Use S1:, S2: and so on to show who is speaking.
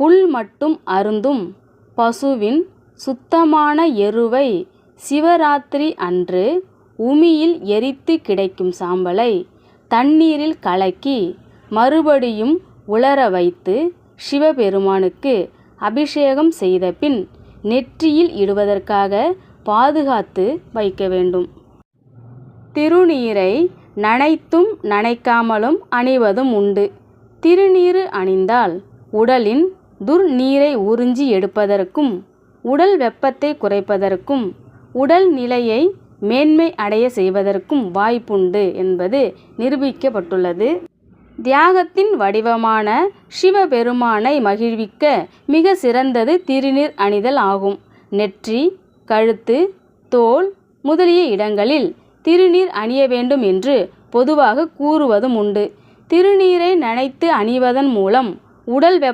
S1: புல் மட்டும் அருந்தும். பசுவின் சுத்தமான எருவை சிவராத்திரி அன்று உமியில் எரித்து கிடைக்கும் சாம்பலை தண்ணீரில் கலக்கி மறுபடியும் உலர வைத்து சிவபெருமானுக்கு அபிஷேகம் செய்த பின் நெற்றியில் இடுவதற்காக பாதுகாத்து வைக்க வேண்டும். திருநீரை நனைத்தும் நனைக்காமலும் அணிவதும் உண்டு. திருநீறு அணிந்தால் உடலின் துர்நீரை உறிஞ்சி எடுப்பதற்கும் உடல் வெப்பத்தை குறைப்பதற்கும் உடல் நிலையை மேன்மை அடைய செய்வதற்கும் வாய்ப்புண்டு என்பது நிரூபிக்கப்பட்டுள்ளது. தியாகத்தின் வடிவமான சிவபெருமானை மகிழ்விக்க மிக சிறந்தது திருநீர் அணிதல் ஆகும். நெற்றி கழுத்து தோல் முதலிய இடங்களில் திருநீர் அணிய வேண்டும் என்று பொதுவாக கூறுவதும் உண்டு. திருநீரை நனைத்து அணிவதன் மூலம் உடல் வெப்ப